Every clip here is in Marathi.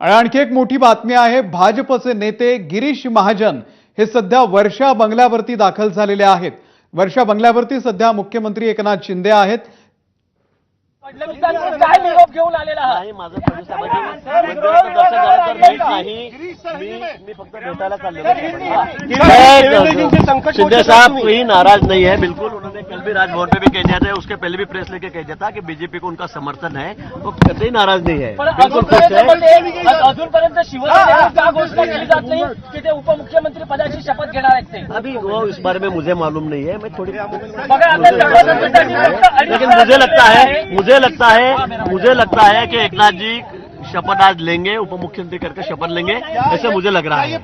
आणि आणखी एक मोठी बातमी आहे भाजपचे नेते गिरीश महाजन हे सध्या वर्षा बंगल्यावरती दाखल झालेले आहेत. वर्षा बंगल्यावरती सध्या मुख्यमंत्री एकनाथ शिंदे आहेत. फडणवीसांचं काय निरोप घेऊन आलेला आहात नाही माझं फडणवीसांमध्ये दर्शक भेट नाही मी मी फक्त भेटायला चाललेलो। शिंदे साहब कोई नाराज नहीं है बिल्कुल. भी राजभवन पे भी कह दिया था उसके पहले भी प्रेस लेके कह दिया था कि बीजेपी को उनका समर्थन है वो कतई नाराज़ नहीं है। बिल्कुल खुश अजूनपर्यंत है पण ते- अजूनपर्यंत शिवसेनेने का घोषणा केली जात नाही की ते उपमुख्यमंत्री पदाची शपथ घेणार आहेत ते अभी वो इस बारे में मुझे मालूम नहीं है मैं थोड़ी लेकिन मुझे लगता है मुझे लगता है मुझे लगता है कि एकनाथ जी शपथ आज लेंगे उप मुख्यमंत्री करके शपथ लेंगे ऐसे मुझे लग रहा है।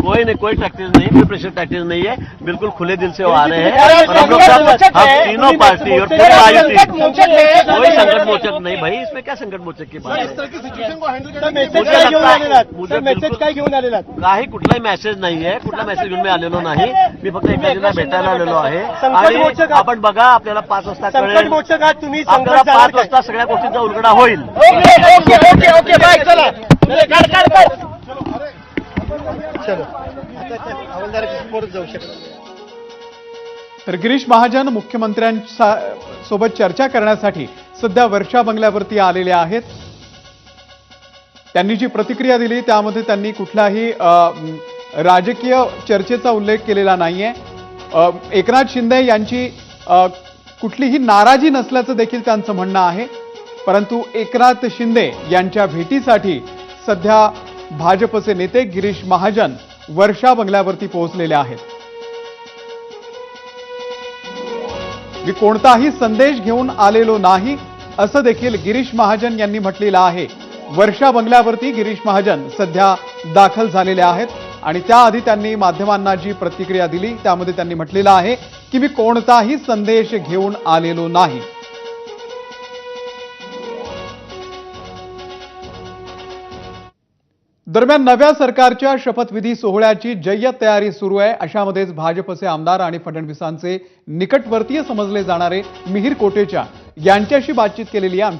कोई नहीं कोई टैक्टिस नहीं कोई प्रेशर टैक्टिस नहीं है। बिल्कुल खुले दिल से वो आ रहे हैं। और हम लोग सब हम तीनों पार्टी और पूरी आयुति कोई संकट मोचक नहीं भाई इसमें क्या संकट मोचक की बात इस है? तरह की सिच्युएशन को हँडल करने मुझे लगता है मुझे मेसेज काय घेऊन आलेला आहात? काही कुठलाही मेसेज नाही आहे कुठला मेसेज घेऊन मी आलेलो नाही। मी फक्त एखाद्याला भेटायला आलेलो आहे। आणि आपण बघा आपल्याला पाच वाजता संकट कळेल मोचक आहात तुम्ही आपल्याला पाच वाजता सगळ्या गोष्टींचा उलगडा होईल। Okay okay okay okay bye चला. कर कर कर चलो. परत जाऊ शकत तर गिरीश महाजन मुख्यमंत्र्यांचा सोबत चर्चा करण्यासाठी सध्या वर्षा बंगल्यावरती आलेले आहेत. त्यांनी जी प्रतिक्रिया दिली त्यामध्ये त्यांनी कुठलाही राजकीय चर्चेचा उल्लेख केलेला नाहीये. एकनाथ शिंदे यांची कुठलीही नाराजी नसल्याचं देखील त्यांचं म्हणणं आहे. परंतु एकनाथ शिंदे यांच्या भेटीसाठी सध्या भाजपचे नेते गिरीश महाजन वर्षा बंगल्यावरती पोहोचलेले आहेत. मी कोणताही संदेश घेऊन आलेलो नाही असं देखील गिरीश महाजन यांनी म्हटलेलं आहे. वर्षा बंगल्यावरती गिरीश महाजन सध्या दाखल झालेले आहेत आणि त्याआधी त्यांनी माध्यमांना जी प्रतिक्रिया दिली त्यामध्ये त्यांनी म्हटलेलं आहे की मी कोणताही संदेश घेऊन आलेलो नाही. दरम्यान नव्या सरकारच्या शपथविधी सोहळ्याची जय्यत तयारी सुरू आहे. अशामध्येच भाजपचे आमदार आणि फडणवीसांचे निकटवर्तीय समजले जाणारे मिहीर कोटेचा यांच्याशी बातचीत केलेली आहे.